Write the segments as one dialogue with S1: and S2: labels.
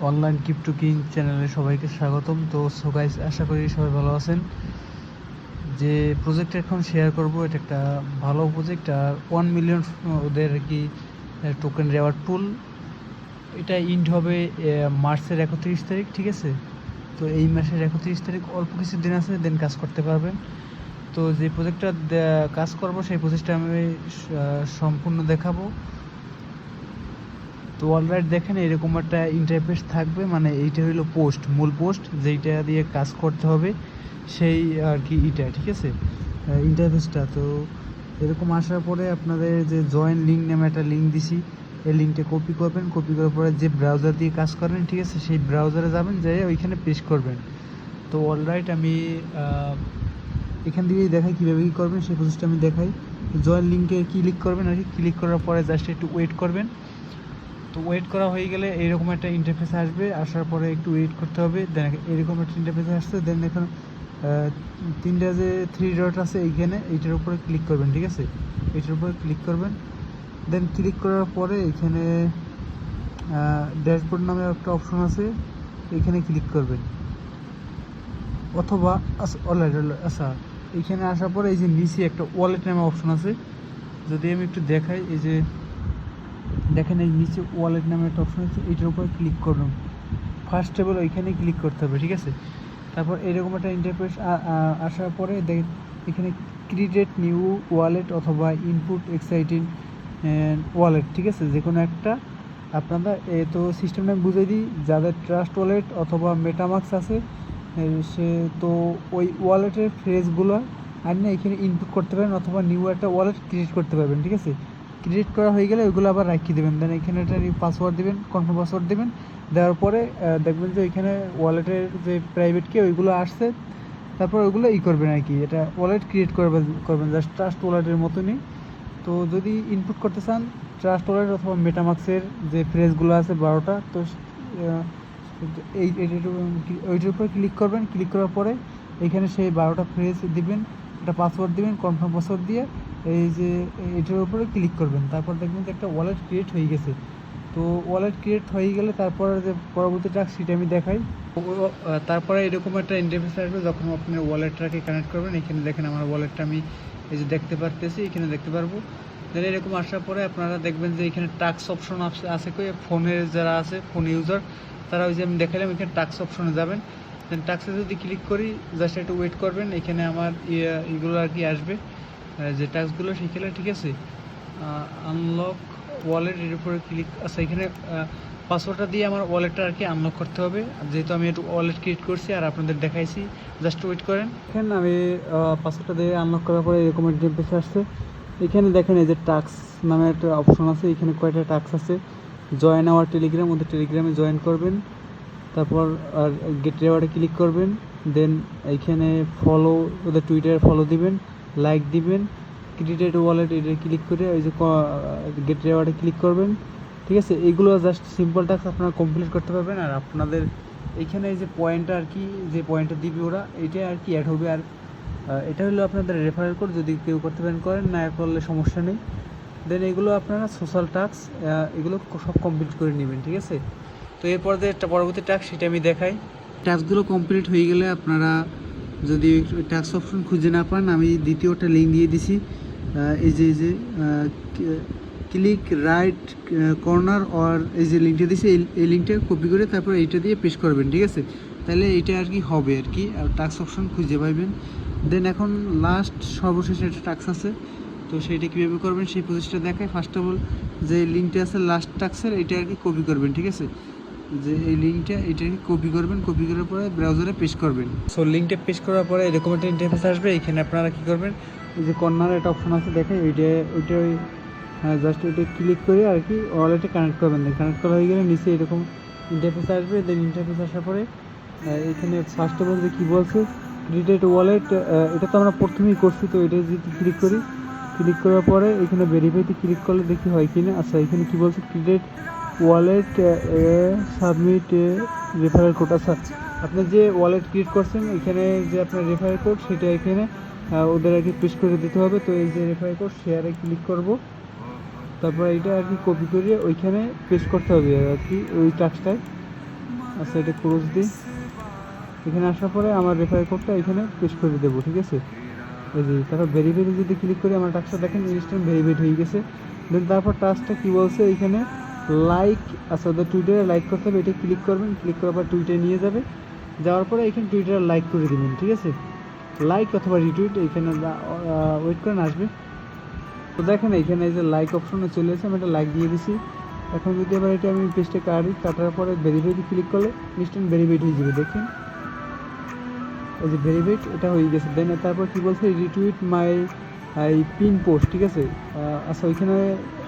S1: Online crypto king চ্যানেলে সবাইকে স্বাগতম। তো সো গাইস আশা করি সবাই ভালো আছেন। যে প্রজেক্ট এখন শেয়ার করব, এটা একটা ভালো প্রজেক্ট আর ওয়ান মিলিয়ন ওদের কি টোকেন রেওয়ার টুল এটা ইন্ড হবে মার্চের একত্রিশ তারিখ, ঠিক আছে? তো এই মাসের একত্রিশ তারিখ অল্প কিছু দিন আছে দেন কাজ করতে পারবেন। তো যে প্রজেক্টটা কাজ করব, সেই প্রজেক্টটা আমি সম্পূর্ণ দেখাবো। তো অলরাইট দেখেন, এরকম একটা ইন্টারফেস থাকবে মানে এইটা হলো পোস্ট মূল পোস্ট যেইটা দিয়ে কাজ করতে হবে, সেই আর কি ইটা ঠিক আছে? ইন্টারফেসটা তো এরকম আসার পরে আপনাদের যে জয়েন লিঙ্ক নামে একটা লিঙ্ক দিছি, এই লিঙ্কটা কপি করবেন কপি করার পরে যে ব্রাউজার দিয়ে কাজ করেন, ঠিক আছে, সেই ব্রাউজারে যাবেন যাই ওইখানে পেস্ট করবেন। তো অলরাইট আমি এখান দিয়েই দেখাই কীভাবে কী করবেন, সেই প্রসেসটা আমি দেখাই। জয়েন লিঙ্কে ক্লিক করবেন, আর কি ক্লিক করার পরে জাস্ট একটু ওয়েট করবেন। তো ওয়েট করা হয়ে গেলে এরকম একটা ইন্টারফেস আসবে, আসার পরে একটু ওয়েট করতে হবে দেন এরকম একটা ইন্টারফেস আসছে দেন এখন তিনটা যে থ্রি ডট আছে এইখানে, এইটার উপরে ক্লিক করবেন, ঠিক আছে? এইটার উপরে ক্লিক করবেন দেন ক্লিক করার পরে এখানে ড্যাশবোর্ড নামে একটা অপশন আছে, এখানে ক্লিক করবেন। অথবা অলরাইট আচ্ছা এখানে আসার পরে এই যে নিচে একটা ওয়ালেট নামে অপশন আছে, যদি আমি একটু দেখাই, এই যে দেখেন এই নিচে ওয়ালেট নামে একটা অপশন আছে, এটার উপর ক্লিক করুন। ফার্স্ট টেবল ওইখানে ক্লিক করতে হবে, ঠিক আছে? তারপর এরকম একটা ইন্টারফেস আসার পরে দেখেন এখানে ক্রিয়েট নিউ ওয়ালেট অথবা ইনপুট এক্সাইটিং ওয়ালেট ঠিক আছে? যে কোনো একটা। আপনারা, এ, তো সিস্টেমটা আমি বুঝিয়ে দিই, যাদের ট্রাস্ট ওয়ালেট অথবা মেটামাক্স আছে সে তো ওই ওয়ালেটের ফ্রেজগুলো আর না এখানে ইনপুট করতে পারেন, অথবা নিউ একটা ওয়ালেট ক্রিয়েট করতে পারবেন, ঠিক আছে? ক্রিয়েট করা হয়ে গেলে ওইগুলো আবার রাখিয়ে দেবেন। দেন এখানে একটা পাসওয়ার্ড দেবেন কনফার্ম পাসওয়ার্ড দেবেন। দেওয়ার পরে দেখবেন যে ওইখানে ওয়ালেটের যে প্রাইভেট কি ওইগুলো আসছে। তারপর ওইগুলো ই করবেন আর কি। এটা ওয়ালেট ক্রিয়েট করবেন করবেন। জাস্ট ট্রাস্ট ওয়ালেটের মতনই। তো যদি ইনপুট করতে চান ট্রাস্ট ওয়ালেট অথবা মেটামাক্সের যে ফ্রেজগুলো আছে বারোটা, তো এই উপর- উপরে ক্লিক করবেন। ক্লিক করার পরে এখানে সেই বারোটা ফ্রেজ দিবেন। একটা পাসওয়ার্ড দিবেন কনফার্ম পাসওয়ার্ড দিয়ে। এই যে, এটার উপরে ক্লিক করবেন। তারপর দেখবেন যে একটা ওয়ালেট ক্রিয়েট হয়ে গেছে। তো ওয়ালেট ক্রিয়েট হয়ে গেলে তারপর যে পরবর্তী টাস্ক সেটা আমি দেখাই। তারপরে এরকম একটা ইন্টারফেস আসবে যখন আপনি ওয়ালেটটাকে কানেক্ট করবেন। এখানে দেখেন আমার ওয়ালেটটা আমি এই যে দেখতে পারতেছি, এখানে দেখতে পারব। দেন এরকম আসার পরে আপনারা দেখবেন যে এখানে টাক্স অপশন আছে কই? ফোনের যারা আছে, ফোন ইউজার তারা ওই যে আমি দেখালাম এখানে টাক্স অপশনে যাবেন। দেন টাক্সে যদি ক্লিক করি জাস্ট একটু ওয়েট করবেন। এখানে আমার ইয়ে- এগুলো আর কি আসবে। যে টাস্কগুলো শিখেলে ঠিক আছে? আনলক ওয়ালেট এর উপরে ক্লিক আচ্ছা এখানে পাসওয়ার্ডটা দিয়ে আমার ওয়ালেটটা আর কি আনলক করতে হবে। যেহেতু আমি একটু ওয়ালেট ক্রিয়েট করছি আর আপনাদের দেখাইছি জাস্ট ওয়েট করেন। এখানে আমি পাসওয়ার্ডটা দিয়ে আনলক করার পরে এরকম একটা ইন্টারফেস আসছে। এখানে দেখেন এই যে টাক্স নামে একটা অপশন আছে, এখানে কয়টা টাক্স আছে। জয়েন আওয়ার টেলিগ্রাম ওদের টেলিগ্রামে জয়েন করবেন। তারপর, আর গেট রেওয়ার্ডে ক্লিক করবেন। দেন এইখানে ফলো ওদের টুইটারে ফলো দিবেন। লাইক দিবেন ক্রিয়েটেড ওয়ালেট এটা ক্লিক করে ওই যে গেট রেওয়ার্ডে ক্লিক করবেন। ঠিক আছে? এগুলো জাস্ট সিম্পল টাস্ক আপনারা কমপ্লিট করতে পারবেন। আর আপনাদের এইখানে এই যে পয়েন্টটা আর কি, যে পয়েন্টটা দিবে ওরা, এটা আর কি অ্যাড হবে আর এটা হলো আপনাদের রেফারেল কোড যদি কেউ করতে পারেন, করেন, না করলে সমস্যা নেই। দেন এগুলো আপনারা সোশ্যাল টাস্ক এগুলো সব কমপ্লিট করে নেবেন, ঠিক আছে? তো এরপর যে পরবর্তী টাস্ক সেটা আমি দেখাই। টাস্কগুলো কমপ্লিট হয়ে গেলে আপনারা যদি টাস্ক অপশন খুঁজে না পান, আমি দ্বিতীয়টা লিঙ্ক দিয়ে দিছি। এই যে এই যে ক্লিক রাইট কর্নার অর এই যে লিঙ্কটা দিছি, এই লিঙ্কটা কপি করে তারপর এইটা দিয়ে পেশ করবেন, ঠিক আছে? তাহলে এইটা আর কি হবে আর কি, আর টাস্ক অপশন খুঁজে পাইবেন। দেন এখন লাস্ট সর্বশেষ একটা টাস্ক আছে, তো সেইটা কীভাবে করবেন সেই প্রসেসটা দেখায় ফার্স্ট অফ অল যে লিঙ্কটা আছে লাস্ট টাস্কের এটা আর কি কপি করবেন, ঠিক আছে? যে এই লিঙ্কটা এটাকে কপি করবেন কপি করার পরে ব্রাউজারে পেস্ট করবেন। সো লিঙ্কটা পেস্ট করার পরে এরকম একটা ইন্টারফেস আসবে এখানে আপনারা কী করবেন? এই যে কর্নার একটা অপশন আছে দেখেন ওইটা ওইটা ওই জাস্ট ওইটা ক্লিক করে আর কি ওয়ালেটে কানেক্ট করবেন। কানেক্ট করা হয়ে গেলে নিচে এরকম ইন্টারফেস আসবে দেন ইন্টারফেস আসার পরে এখানে ফার্স্ট অফ অল যে কী বলছে ক্রিয়েটেড ওয়ালেট এটা তো আমরা প্রথমেই করছি তো এটা যদি ক্লিক করি ক্লিক করার পরে এখানে ভেরিফাইতে ক্লিক করলে দেখি হয় কি না আচ্ছা এখানে কী বলছে ক্রিয়েট ওয়ালেট সাবমিটে রেফারেল কোড আচ্ছা আপনি যে ওয়ালেট ক্রিয়েট করছেন, এখানে যে আপনার রেফারেল কোড সেটা এখানে ওদের আর কি পেস্ট করে দিতে হবে। তো এই যে রেফারেল কোড শেয়ারে ক্লিক করব। তারপর এটা আর কি কপি করে ওইখানে পেস্ট করতে হবে আর কি, ওই টাস্কটায় আচ্ছা এটা ক্লোজ দিই। এখানে আসার পরে আমার রেফার কোডটা এখানে পেশ করে দেবো, ঠিক আছে? এই যে, তারপর ভেরিফাইতে যদি ক্লিক করি, আমার টাস্কটা দেখেন ইনস্ট্যান্ট ভেরিফাইড হয়ে গেছে। দেন তারপর টাস্কটা কী বলছে, এখানে লাইক আচ্ছা ওদের টুইটারে লাইক করতে হবে, এটা ক্লিক করবেন ক্লিক করার পর টুইটারে নিয়ে যাবে। যাওয়ার পরে এখানে টুইটারে লাইক করে দেবেন, ঠিক আছে? লাইক অথবা রিটুইট এখানে ওয়েট করেন, আসবে। তো দেখেন, এখানে এই যে লাইক অপশনে চলে এসে আমি একটা লাইক দিয়ে দিছি। এখন যদি এবার এটা আমি পেজটা কাটি, কাটার পরে ভেরিফাইতে ক্লিক করলে ইনস্ট্যান্ট ভেরিফাইড হয়ে যাবে, দেখেন। এই যে ভেরিফাইড এটা হয়ে গেছে। দেন তারপর কী বলছে? রিটুইট মাই এই পিন পোস্ট ঠিক আছে? আচ্ছা ওইখানে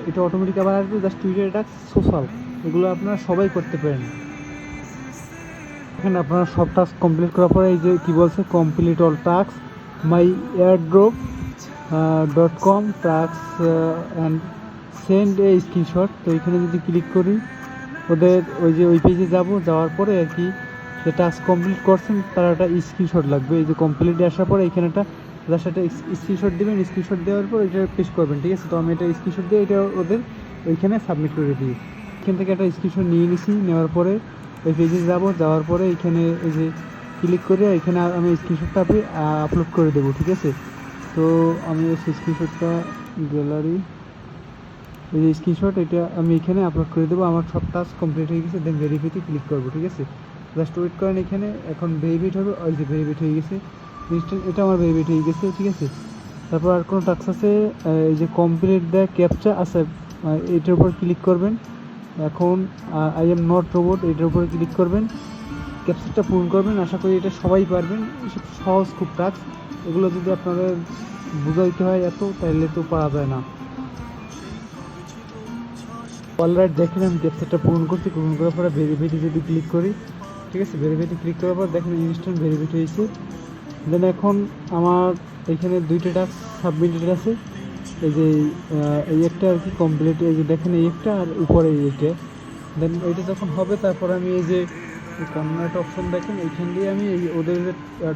S1: এটা অটোমেটিক আবার আসবে জাস্ট টুইটার এটা সোশ্যাল এগুলো আপনারা সবাই করতে পারেন। এখানে আপনারা সব টাস্ক কমপ্লিট করার পরে এই যে কী বলছে? Complete all task my airdrop dot com task and send a screenshot তো এখানে যদি ক্লিক করি, ওদের ওই যে ওই পেজে যাব, যাওয়ার পরে আর কি যে টাস্ক কমপ্লিট করছেন, তার একটা স্ক্রিনশট লাগবে। এই যে কমপ্লিট আসার পরে এখানে একটা জাস্ট একটা স্ক্রিনশট দেবেন স্ক্রিনশট দেওয়ার পর এটা পেশ করবেন, ঠিক আছে? তো আমি এটা স্ক্রিনশট দিয়ে এটা ওদের ওইখানে সাবমিট করে দিই। এখান থেকে একটা স্ক্রিনশট নিয়ে নিছি, নেওয়ার পরে এই পেজে যাব, যাওয়ার পরে এখানে এই যে ক্লিক করে এখানে আমি স্ক্রিনশটটা আপনি আপলোড করে দেবো, ঠিক আছে? তো আমি স্ক্রিনশটটা গ্যালারি এই যে স্ক্রিনশট এটা আমি এখানে আপলোড করে দেবো, আমার সব টাস্ক কমপ্লিট হয়ে গেছে দেন ভেরিফাইতে ক্লিক করব, ঠিক আছে? জাস্ট ওয়েট করেন এখানে, এখন ভেরিফাইড হবে, ওই যে ভেরিফাইড হয়ে গেছে। ইনস্ট্যান্ট এটা আমার ভেরিফাইড হয়ে গেছে ঠিক আছে? তারপর আর কোনো টাস্ক আছে? এই যে কমপ্লিট দ্য ক্যাপচা আছে এটার উপর ক্লিক করবেন। এখন আই এম নট রোবট এটার উপরে ক্লিক করবেন। ক্যাপচারটা পূরণ করবেন, আশা করি এটা সবাই পারবেন। এসব সহজ খুব টাস্ক এগুলো যদি আপনাদের বুঝাইতে হয় এত তাহলে তো পারা যায় না। অলরাইট দেখেন আমি ক্যাপচারটা পূরণ করছি, পূরণ করার পরে ভেরিফাইতে যদি ক্লিক করি, ঠিক আছে? ভেরিফাইতে ক্লিক করার পর দেখেন ইনস্ট্যান্ট ভেরিফাইড হয়েছে। দেন এখন আমার এখানে দুইটা টাস্ক সাবমিটেড আছে। এই যে এই একটা আর কি কমপ্লিট এই যে দেখেন এই একটা আর উপরে এই একটা। দেন এইটা যখন হবে, তারপর আমি এই যে কর্নার একটা অপশন দেখেন, এইখান দিয়ে আমি এই ওদের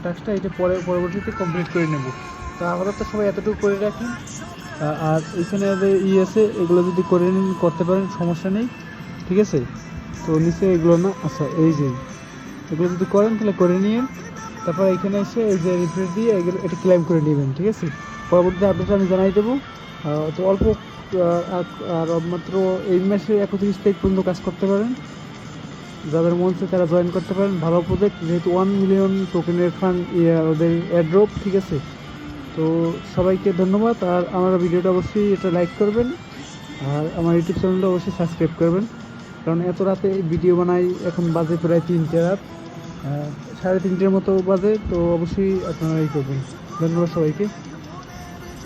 S1: টাস্কটা এটা পরে, পরবর্তীতে কমপ্লিট করে নেব। তো আপাতত সবাই এতটুকু করে রাখেন আর এখানে যে ই আছে, এগুলো যদি করে নিন, করতে পারেন, সমস্যা নেই। ঠিক আছে? তো নিচে এগুলো না আচ্ছা এই যে, এগুলো যদি করেন, তাহলে করে নিয়ে তারপর এখানে এসে এই যে রিফ্রেশ দিয়ে এটা ক্লেম করে নেবেন, ঠিক আছে? পরবর্তী আপডেট আমি জানাই দেবো। তো অল্প আর- মাত্র এই মাসে একত্রিশ তারিখ পর্যন্ত কাজ করতে পারেন। যাদের মন চায় তারা জয়েন করতে পারেন। ভালো প্রজেক্ট যেহেতু ওয়ান মিলিয়ন টোকেনের ফান্ড ওদের অ্যাড্রপ ঠিক আছে? তো সবাইকে ধন্যবাদ। আর আমার ভিডিওটা অবশ্যই এটা লাইক করবেন। আর আমার ইউটিউব চ্যানেলটা অবশ্যই সাবস্ক্রাইব করবেন। কারণ এত রাতে ভিডিও বানাই, এখন বাজে প্রায় তিনটে রাত। সাড়ে তিনটের মতো বাজে তো অবশ্যই আপনারা এই করবেন। ধন্যবাদ সবাইকে।